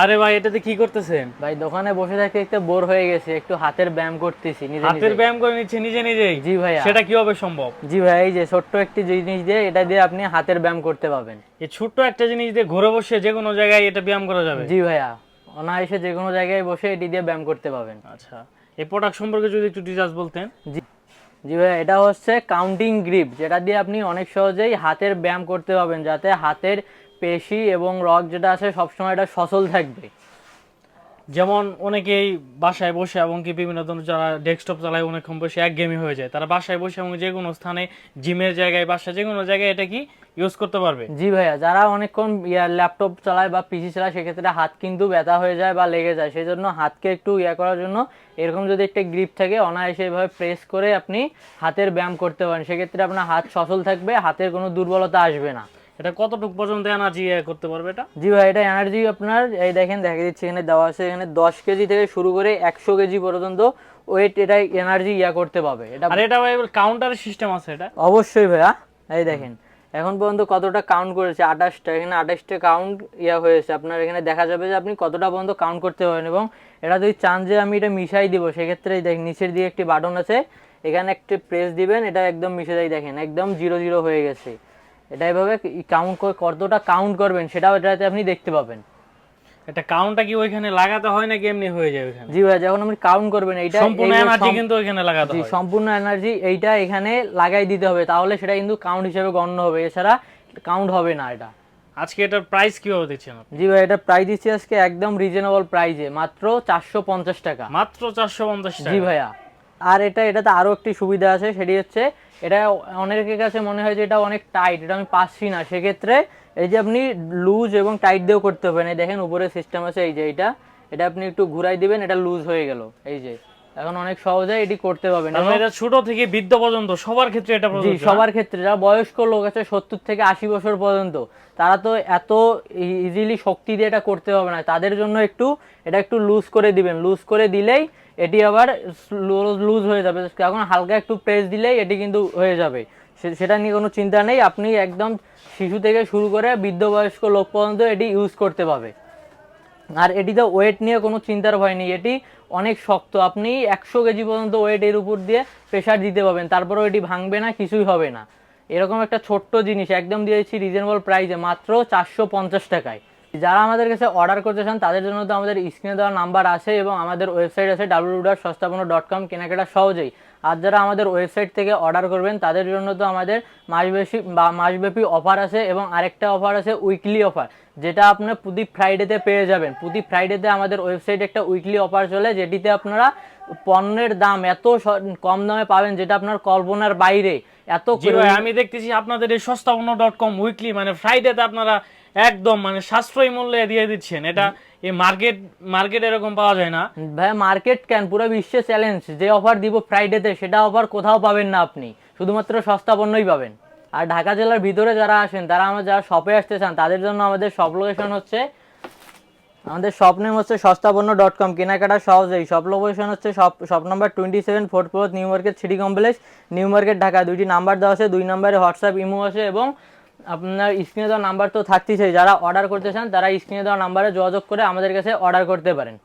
আরে ভাই এটাতে কি করতেছেন? ভাই দোকানে বসে থাকতে একটু বোর হয়ে গেছে একটু হাতের ব্যায়াম করতেছি নিজে হাতের নিজে ব্যায়াম করে নিচ্ছে নিজে নিজেই? জি ভাইয়া। সেটা কীভাবে সম্ভব? জি ভাই এই যে ছোট্ট একটি জিনিস দিয়ে এটা দিয়ে আপনি হাতের ব্যায়াম করতে পাবেন এই ছোট্ট একটা জিনিস দিয়ে ঘুরে বসে যে কোনো জায়গায় এটা ব্যায়াম করা যাবে? জি ভাইয়া অনায়াসে যে কোনো জায়গায় বসে এটি দিয়ে ব্যায়াম করতে পাবেন আচ্ছা এই প্রোডাক্ট সম্পর্কে যদি একটু ডিটেলস বলতেন। জি জি ভাইয়া এটা হচ্ছে কাউন্টিং গ্রিপ যেটা দিয়ে আপনি অনেক সহজেই হাতের ব্যায়াম করতে পারবেন যাতে হাতের পেশি এবং রগ যেটা আছে সবসময় এটা সচল থাকবে। যেমন অনেকেই বাসায় বসে এবং কি বিভিন্ন ধরনের যারা ডেস্কটপ চালায় অনেকক্ষণ বসে এক গেমই হয়ে যায়। তারা বাসায় বসে এবং যে কোনো স্থানে জিমের জায়গায় বাসায় যে কোনো জায়গায় এটা কি ইউজ করতে পারবে? জি ভাইয়া যারা অনেকক্ষণ ইয়া ল্যাপটপ চালায় বা পিসি চালায় সেক্ষেত্রে হাত কিন্তু ব্যথা হয়ে যায় বা লেগে যায়। সেই জন্য হাতকে একটু ইয়া করার জন্য এরকম যদি একটা গ্রিপ থাকে অনায়াসে এভাবে প্রেস করে আপনি হাতের ব্যায়াম করতে পারেন। সেক্ষেত্রে আপনার হাত সচল থাকবে হাতের কোনো দুর্বলতা আসবে না। এটা কতটুকু পর্যন্ত এনার্জি করতে পারবে এটা? জি ভাই এটা এনার্জি আপনার এই দেখেন দেখা দিচ্ছে এখানে দেওয়া আছে এখানে দশ কেজি থেকে শুরু করে একশো কেজি পর্যন্ত ওয়েট এটা এনার্জি ইয়া করতে পারবে এটা আর এটা ভাই কাউন্টারের সিস্টেম আছে এটা। অবশ্যই ভাইয়া এই দেখেন এখন পর্যন্ত কতটা কাউন্ট করেছে? আঠাশটা এখানে আঠাশটা কাউন্ট ইয়া হয়েছে। আপনার এখানে দেখা যাবে যে আপনি কতটা পর্যন্ত কাউন্ট করতে পারেন এবং এটা যদি চান যে আমি এটা মিশাই দিব সেক্ষেত্রে এই দেখেন নিচের দিকে একটি বাটন আছে এখানে একটি প্রেস দিবেন এটা একদম মিশে যায় দেখেন একদম জিরো জিরো হয়ে গেছে। এটা এভাবে কাউন্ট করে কতটা কাউন্ট করবেন সেটাও এটাতে আপনি দেখতে পাবেন। এটা কাউন্টটা কি ওইখানে লাগাতে হয় নাকি এমনি হয়ে যায় ওইখানে? জি ভাই যখন আপনি কাউন্ট করবেন এইটা সম্পূর্ণ এনার্জি কিন্তু ওইখানে লাগাতে জি হয়। সম্পূর্ণ এনার্জি এইটা এখানে লাগাই দিতে হবে তাহলে সেটা কিন্তু কাউন্ট হিসেবে গণ্য হবে। এছাড়া কাউন্ট হবে না এটা। আজকে এটার প্রাইস কীভাবে দিচ্ছেন আপনি? জি ভাই এটা প্রাইস দিচ্ছি আজকে একদম রিজনেবল প্রাইজে মাত্র চারশো পঞ্চাশ টাকা। মাত্র চারশো পঞ্চাশ জি ভাইয়া। আর এটা এটাতে আরও একটি সুবিধা আছে সেটি হচ্ছে এটা অনেকের কাছে মনে হয় যে এটা অনেক টাইট এটা আমি পাচ্ছি না। সেক্ষেত্রে এই যে আপনি লুজ এবং টাইট দিয়েও করতে পারেন। এই দেখেন উপরে সিস্টেম আছে, এই যে এটা এটা আপনি একটু ঘুরাই দিবেন, এটা লুজ হয়ে গেল। এই যে। এখন অনেক সহজে এটি করতে পারবেন মানে এটা ছোট থেকে বৃদ্ধ পর্যন্ত সবার ক্ষেত্রে এটা প্রযোজ্য, হ্যাঁ? সবার ক্ষেত্রে। যারা বয়স্ক লোক আছে সত্তর থেকে আশি বছর পর্যন্ত তারা তো এত ইজিলি শক্তি দিয়ে এটা করতে হবে না। তাদের জন্য একটু এটা একটু লুজ করে দিবেন। লুজ করে দিলেই এটি আবার লুজ হয়ে যাবে। এখন হালকা একটু প্রেস দিলেই এটি কিন্তু হয়ে যাবে। সে- সেটা নিয়ে কোনো চিন্তা নেই। আপনি একদম শিশু থেকে শুরু করে বৃদ্ধ বয়স্ক লোক পর্যন্ত এটি ইউজ করতে পাবে আর এটিতে ওয়েট নিয়ে কোনো চিন্তার ভয় নেই। এটি অনেক শক্ত। আপনি একশো কেজি পর্যন্ত ওয়েট এর উপর দিয়ে প্রেশার দিতে পারবেন। তারপরও এটি ভাঙবে না, কিছুই হবে না। এরকম একটা ছোট্ট জিনিস, একদম দিয়েছি রিজনেবল প্রাইসে মাত্র চারশো পঞ্চাশ টাকায়। যারা আমাদের কাছে অর্ডার করতে চান, তাদের জন্য তো আমাদের স্ক্রিনে দেওয়া নাম্বার আছে এবং আমাদের ওয়েবসাইট আছে W dot Sastapanno dot com কেনাকাটা সহজেই। আর যারা আমাদের ওয়েবসাইট থেকে অর্ডার করবেন, তাদের জন্য তো আমাদের মাসব্যাপী বা মাসব্যাপী অফার আছে এবং আরেকটা অফার আছে উইকলি অফার যেটা আপনার প্রতি ফ্রাইডেতে পেয়ে যাবেন। প্রতি ফ্রাইডেতে আমাদের ওয়েবসাইটে একটা উইকলি অফার চলে, যেটিতে আপনারা পণ্যের দাম এত কম দামে পাবেন, যেটা আপনার কল্পনার বাইরে। এত আমি দেখতেছি আপনাদের এই সস্তাপন্ন ডট কম উইকলি মানে ফ্রাইডেতে আপনারা একদম মানে সাশ্রয়ী মূল্যে দিয়ে দিচ্ছেন। এটা এই মার্কেট মার্কেট এরকম পাওয়া যায় না। ভাই মার্কেট কেন? পুরো বিশ্বে চ্যালেঞ্জ যে অফার দিব ফ্রাইডেতে সেটা অফার কোথাও পাবেন না আপনি। শুধুমাত্র সস্তা পণ্যই পাবেন। আর ঢাকা জেলার ভিতরে যারা আসেন তারা আমরা যারা শপে আসতে চান তাদের জন্য আমাদের শপ লোকেশন হচ্ছে আমাদের শপ নেম হচ্ছে সস্তাপন্ন ডট কম কেনাকাটা সহজেই। শপ লোকেশন হচ্ছে shop shop number twenty seven fourth fourth New Market City Complex New Market Dhaka দুইটি নাম্বার দেওয়া আছে। দুই নাম্বারে হোয়াটসঅ্যাপ ইমো আছে এবং আপনার স্ক্রিনে দেওয়া নাম্বার তো থাকতেই চাই যারা অর্ডার করতে চান, তারা স্ক্রিনে দেওয়া নাম্বারে যোগাযোগ করে আমাদের কাছে অর্ডার করতে পারেন।